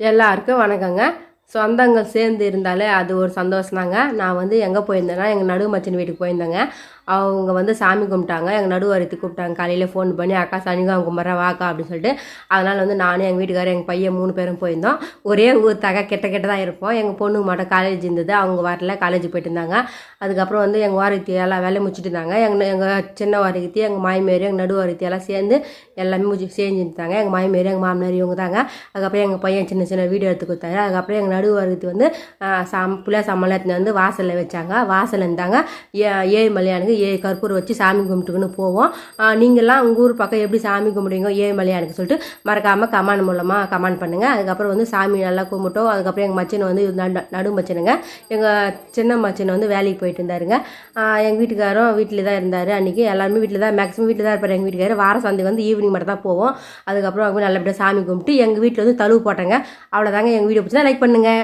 எல்லாருக்கும் வணக்கங்க. சொந்தங்கள் சேர்ந்து இருந்தாலே அது ஒரு சந்தோஷம் தாங்க நான் வந்து எங்கே போயிருந்தேன்னா எங்கள் நடுவு மச்சன் வீட்டுக்கு போயிருந்தேங்க. அவங்க வந்து சாமி கும்பிட்டாங்க. எங்கள் நடுவரத்தி கூப்பிட்டாங்க. காலையில் ஃபோன் பண்ணி அக்கா சனிகாம் கும்பிட்றேன் வாக்கா அப்படின்னு சொல்லிட்டு அதனால் வந்து நானும் எங்கள் வீட்டுக்காரர் எங்கள் பையன் மூணு பேரும் போயிருந்தோம். ஒரே ஊர் தக கெட்ட கெட்ட தான் இருப்போம். எங்கள் பொண்ணுக்கு மட்டும் காலேஜ் இருந்தது. அவங்க வரல காலேஜ் போயிட்டு இருந்தாங்க. அதுக்கப்புறம் வந்து எங்கள் வாரத்தி எல்லாம் வேலையை முடிச்சுட்டு இருந்தாங்க. எங்கள் எங்கள் சின்ன வாரத்தி எங்கள் மாய்மேரி எங்கள் நடுவாரத்தி எல்லாம் சேர்ந்து எல்லாமே முடிச்சு செஞ்சுருந்தாங்க எங்கள் மாய்மேரி எங்கள் மாமனார் இவங்க தாங்க. அதுக்கப்புறம் எங்கள் பையன் சின்ன சின்ன வீடியோ எடுத்து கொடுத்தாரு. அதுக்கப்புறம் எங்கள் நடுவாரத்தி வந்து சம் பிள்ளை புளியா எடுத்துன்னு வந்து வாசலில் வச்சாங்க. வாசல் இருந்தாங்க. ஏ ஏழு மலையானுக்கு ஏ கற்பூரம் வச்சு சாமி கும்பிட்டுக்குன்னு போவோம். நீங்கள்லாம் உங்கள் ஊர் பக்கம் எப்படி சாமி கும்பிடுவீங்க ஏ மலையானுக்கு சொல்லிட்டு மறக்காமல் கமெண்ட் மூலமாக கமெண்ட் பண்ணுங்கள் அதுக்கப்புறம் வந்து சாமி நல்லா கும்பிட்டோம். அதுக்கப்புறம் எங்கள் மச்சனை வந்து நடு மச்சனுங்க எங்கள் சின்ன மச்சனை வந்து வேலைக்கு போயிட்டு இருந்தாருங்க. எங்கள் வீட்டுக்காரரும் வீட்டில் தான் இருந்தார் அன்றைக்கி எல்லாருமே வீட்டில் தான் மேக்ஸிமம் வீட்டில் தான் இருப்பார் எங்கள் வீட்டுக்காரர். வார சந்தைக்கு வந்து ஈவினிங் மட்டும் தான் போவோம். அதுக்கப்புறம் அவங்க நல்லபடியாக சாமி கும்பிட்டு எங்கள் வீட்டில் வந்து தழுவு போட்டாங்க. அவ்வளோதாங்க எங்கள் வீடியோ பிடிச்சா லைக் பண்ணுங்கள்